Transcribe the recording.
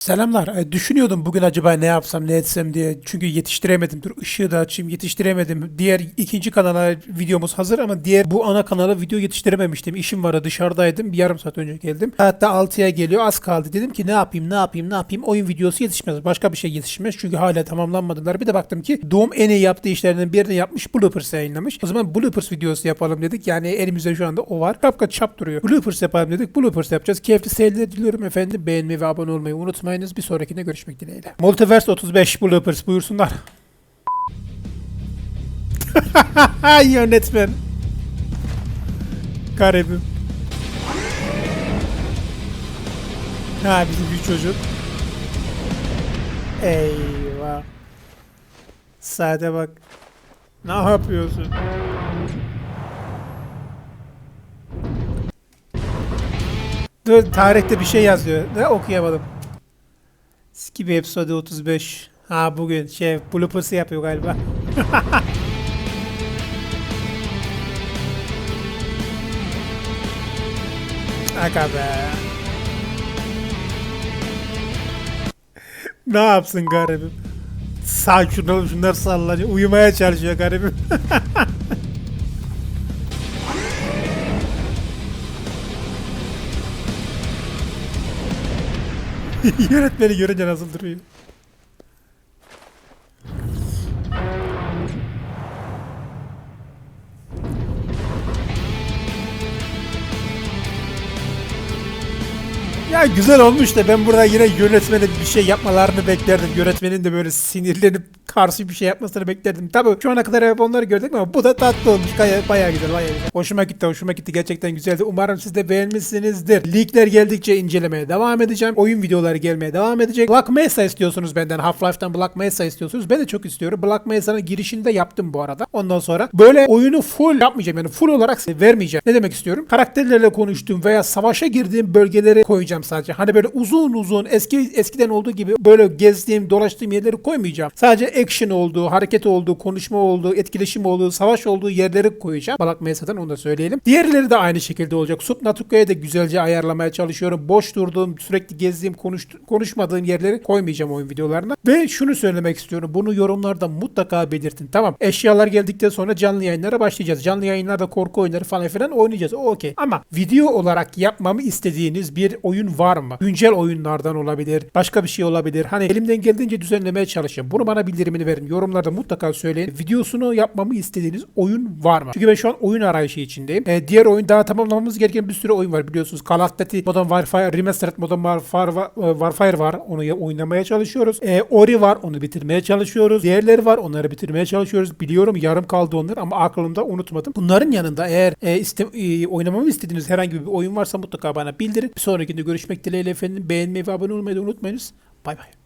Selamlar. E, düşünüyordum bugün acaba ne yapsam ne etsem diye. Çünkü yetiştiremedim. Dur ışığı da açayım. Yetiştiremedim. Diğer ikinci kanala videomuz hazır ama diğer bu ana kanala video yetiştirememiştim. İşim vardı dışarıdaydım. Bir yarım saat önce geldim. Hatta 6'ya geliyor. Az kaldı. Dedim ki ne yapayım ne yapayım ne yapayım. Oyun videosu yetişmez. Başka bir şey yetişmez. Çünkü hala tamamlanmadılar. Bir de baktım ki Doğum en iyi yaptığı işlerinden birini yapmış. Bloopers yayınlamış. O zaman Bloopers videosu yapalım dedik. Yani elimizde şu anda o var. Kapka çap duruyor. Bloopers yapalım dedik. Bloopers yapacağız. Keyifli seyirler diliyorum efendim. Beğenmeyi ve abone olmayı unutmayınız. Bir sonrakine görüşmek dileğiyle. Multiverse 35 Bloopers buyursunlar. Yönetmen. Garibim. Ha bizim bir çocuk. Eyvah. Sade bak. Ne yapıyorsun? Dur tarihte bir şey yazıyor. Ne okuyamadım. Skibi episode 35. Ha bugün şey bloopers'ı yapıyor galiba. Aga be. ne yapsın garibim? Sağ şunlar, şunlar sallanıyor. Uyumaya çalışıyor garibim. Yönetmeni görünce nasıl duruyor? Ya güzel olmuş da ben burada yine yönetmenin bir şey yapmalarını beklerdim. Yönetmenin de böyle sinirlenip karşı bir şey yapmasını beklerdim. Tabii şu ana kadar hep onları gördük ama bu da tatlı olmuş. Gayet bayağı güzel, bayağı güzel. Hoşuma gitti, hoşuma gitti. Gerçekten güzeldi. Umarım siz de beğenmişsinizdir. Leakler geldikçe incelemeye devam edeceğim. Oyun videoları gelmeye devam edecek. Black Mesa istiyorsunuz benden. Half-Life'dan Black Mesa istiyorsunuz. Ben de çok istiyorum. Black Mesa'nın girişini de yaptım bu arada. Ondan sonra böyle oyunu full yapmayacağım. Yani full olarak vermeyeceğim. Ne demek istiyorum? Karakterlerle konuştuğum veya savaşa girdiğim bölgeleri koyacağım sadece. Hani böyle uzun uzun eski eskiden olduğu gibi böyle gezdiğim, dolaştığım yerleri koymayacağım. Sadece action olduğu, hareket olduğu, konuşma olduğu, etkileşim olduğu, savaş olduğu yerleri koyacağım. Balak Mesa'dan onu da söyleyelim. Diğerleri de aynı şekilde olacak. Subnatuka'ya da güzelce ayarlamaya çalışıyorum. Boş durduğum, sürekli gezdiğim, konuş, konuşmadığım yerleri koymayacağım oyun videolarına. Ve şunu söylemek istiyorum. Bunu yorumlarda mutlaka belirtin. Tamam. Eşyalar geldikten sonra canlı yayınlara başlayacağız. Canlı yayınlarda korku oyunları falan filan oynayacağız. O okey. Ama video olarak yapmamı istediğiniz bir oyun var mı? Güncel oyunlardan olabilir. Başka bir şey olabilir. Hani elimden geldiğince düzenlemeye çalışın. Bunu bana bildirimini verin. Yorumlarda mutlaka söyleyin. Videosunu yapmamı istediğiniz oyun var mı? Çünkü ben şu an oyun arayışı içindeyim. Ee, diğer oyun daha tamamlamamız gereken bir sürü oyun var biliyorsunuz. Call of Duty Modern Warfare Remastered Modern Warfare, e, Warfare var. Onu ya- oynamaya çalışıyoruz. Ee, Ori var. Onu bitirmeye çalışıyoruz. Diğerleri var. Onları bitirmeye çalışıyoruz. Biliyorum yarım kaldı onlar ama aklımda unutmadım. Bunların yanında eğer e, iste, e, oynamamı istediğiniz herhangi bir oyun varsa mutlaka bana bildirin. Bir sonrakinde görüşmek dileğiyle efendim. Beğenmeyi ve abone olmayı da unutmayınız. Bay bay.